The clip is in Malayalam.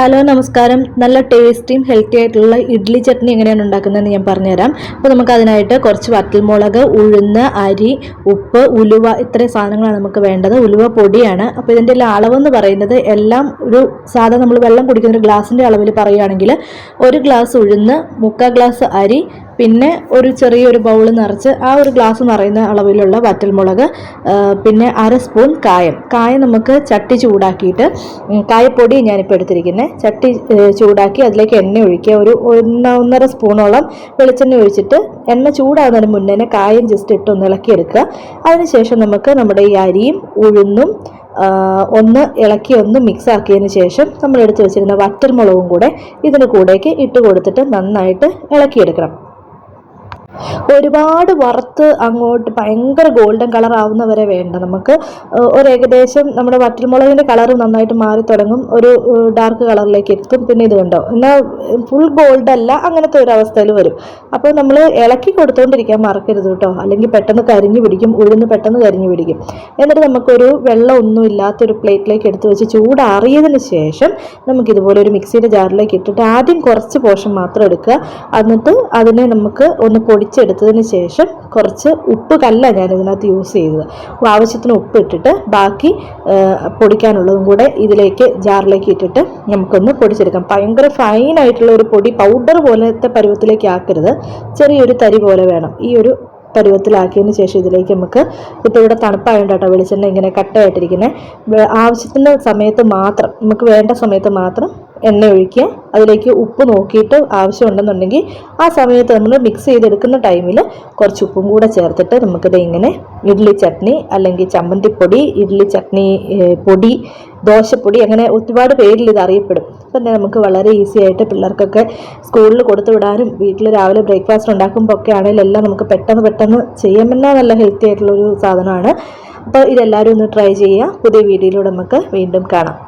ഹലോ നമസ്കാരം. നല്ല ടേസ്റ്റിയും ഹെൽത്തി ആയിട്ടുള്ള ഇഡ്ഡലി ചട്നി എങ്ങനെയാണ് ഉണ്ടാക്കുന്നതെന്ന് ഞാൻ പറഞ്ഞുതരാം. അപ്പോൾ നമുക്ക് അതിനായിട്ട് കുറച്ച് വറ്റൽമുളക് ഉഴുന്ന് അരി ഉപ്പ് ഉലുവ ഇത്രയും സാധനങ്ങളാണ് നമുക്ക് വേണ്ടത്. ഉലുവ പൊടിയാണ്. അപ്പോൾ ഇതിന്റെ എല്ലാം അളവെന്ന് പറയുന്നത് എല്ലാം ഒരു സാധാരണ നമ്മൾ വെള്ളം കുടിക്കുന്ന ഒരു ഗ്ലാസിന്റെ അളവിൽ പറയുകയാണെങ്കിൽ ഒരു ഗ്ലാസ് ഉഴുന്ന് മുക്കാൽ ഗ്ലാസ് അരി പിന്നെ ഒരു ചെറിയൊരു ബൗൾ നിറച്ച് ആ ഒരു ഗ്ലാസ് നിറയുന്ന അളവിലുള്ള വറ്റൽമുളക് മുളക് പിന്നെ അര സ്പൂൺ കായം. കായം നമുക്ക് ചട്ടി ചൂടാക്കിയിട്ട് കായപ്പൊടി ഞാനിപ്പോൾ എടുത്തിരിക്കുന്നത് ചട്ടി ചൂടാക്കി അതിലേക്ക് എണ്ണ ഒഴിക്കുക. ഒരു ഒന്ന ഒന്നര സ്പൂണോളം വെളിച്ചെണ്ണ ഒഴിച്ചിട്ട് എണ്ണ ചൂടാകുന്നതിന് മുന്നേ തന്നെ കായം ജസ്റ്റ് ഇട്ട് ഒന്ന് ഇളക്കിയെടുക്കുക. അതിനുശേഷം നമുക്ക് നമ്മുടെ ഈ അരിയും ഉഴുന്നും ഒന്ന് ഇളക്കി ഒന്ന് മിക്സ് ആക്കിയതിന് ശേഷം നമ്മൾ എടുത്തു വെച്ചിരുന്ന വറ്റൽമുളകും കൂടെ ഇതിന് കൂടേക്ക് ഇട്ട് കൊടുത്തിട്ട് നന്നായിട്ട് ഇളക്കിയെടുക്കണം. ഒരുപാട് വറുത്ത് അങ്ങോട്ട് ഭയങ്കര ഗോൾഡൻ കളർ ആവുന്നവരെ വേണ്ട. നമുക്ക് ഒരു ഏകദേശം നമ്മുടെ വറ്റൽമുളകിന്റെ കളർ നന്നായിട്ട് മാറി തുടങ്ങും. ഒരു ഡാർക്ക് കളറിലേക്ക് എത്തും. പിന്നെ ഇത് കണ്ടോ? എന്നാൽ ഫുൾ ഗോൾഡ് അല്ല അങ്ങനത്തെ ഒരു അവസ്ഥയിൽ വരും. അപ്പോൾ നമ്മൾ ഇളക്കി കൊടുത്തുകൊണ്ടിരിക്കാൻ മറക്കരുത് കേട്ടോ. അല്ലെങ്കിൽ പെട്ടെന്ന് കരിഞ്ഞു പിടിക്കും ഉഴുന്ന് പെട്ടെന്ന് കരിഞ്ഞു പിടിക്കും. എന്നിട്ട് നമുക്കൊരു വെള്ളം ഒന്നും ഇല്ലാത്തൊരു പ്ലേറ്റിലേക്ക് എടുത്ത് വെച്ച് ചൂടാറിയതിന് ശേഷം നമുക്കിതുപോലെ ഒരു മിക്സിയുടെ ജാറിലേക്ക് ഇട്ടിട്ട് ആദ്യം കുറച്ച് പോർഷൻ മാത്രം എടുക്കുക. എന്നിട്ട് അതിനെ നമുക്ക് ഒന്ന് പൊടിച്ചെടുത്തതിന് ശേഷം കുറച്ച് ഉപ്പ് കല്ല ഞാൻ ഇതിനകത്ത് യൂസ് ചെയ്തത് ആവശ്യത്തിന് ഉപ്പ് ഇട്ടിട്ട് ബാക്കി പൊടിക്കാനുള്ളതും കൂടെ ഇതിലേക്ക് ജാറിലേക്ക് ഇട്ടിട്ട് നമുക്കൊന്ന് പൊടിച്ചെടുക്കാം. ഭയങ്കര ഫൈനായിട്ടുള്ള ഒരു പൊടി പൗഡർ പോലത്തെ പരുവത്തിലേക്ക് ആക്കരുത്. ചെറിയൊരു തരി പോലെ വേണം. ഈ ഒരു പരുവത്തിലാക്കിയതിന് ശേഷം ഇതിലേക്ക് നമുക്ക് ഇപ്പോൾ ഇവിടെ തണുപ്പായതുകൊണ്ട് കേട്ടോ വെളിച്ചെണ്ണ ഇങ്ങനെ കട്ടയായിട്ടിരിക്കുന്നത് ആവശ്യത്തിന് സമയത്ത് മാത്രം നമുക്ക് വേണ്ട സമയത്ത് മാത്രം എണ്ണ ഒഴിക്കുക. അതിലേക്ക് ഉപ്പ് നോക്കിയിട്ട് ആവശ്യമുണ്ടെന്നുണ്ടെങ്കിൽ ആ സമയത്ത് നമ്മൾ മിക്സ് ചെയ്തെടുക്കുന്ന ടൈമിൽ കുറച്ച് ഉപ്പും കൂടെ ചേർത്തിട്ട് നമുക്കിത് ഇങ്ങനെ ഇഡ്ഡലി ചട്നി അല്ലെങ്കിൽ ചമ്മന്തിപ്പൊടി ഇഡ്ഡലി ചട്നി പൊടി ദോശപ്പൊടി അങ്ങനെ ഒരുപാട് പേരിൽ ഇത് അറിയപ്പെടും. അപ്പം നമുക്ക് വളരെ ഈസി ആയിട്ട് പിള്ളേർക്കൊക്കെ സ്കൂളിൽ കൊടുത്തു വിടാനും വീട്ടിൽ രാവിലെ ബ്രേക്ക്ഫാസ്റ്റ് ഉണ്ടാക്കുമ്പോൾ ഒക്കെ ആണെങ്കിലും എല്ലാം നമുക്ക് പെട്ടെന്ന് പെട്ടെന്ന് ചെയ്യാമെന്നാൽ നല്ല ഹെൽത്തി ആയിട്ടുള്ളൊരു സാധനമാണ്. അപ്പോൾ ഇതെല്ലാവരും ഒന്ന് ട്രൈ ചെയ്യുക. പുതിയ വീഡിയോയിലൂടെ നമുക്ക് വീണ്ടും കാണാം.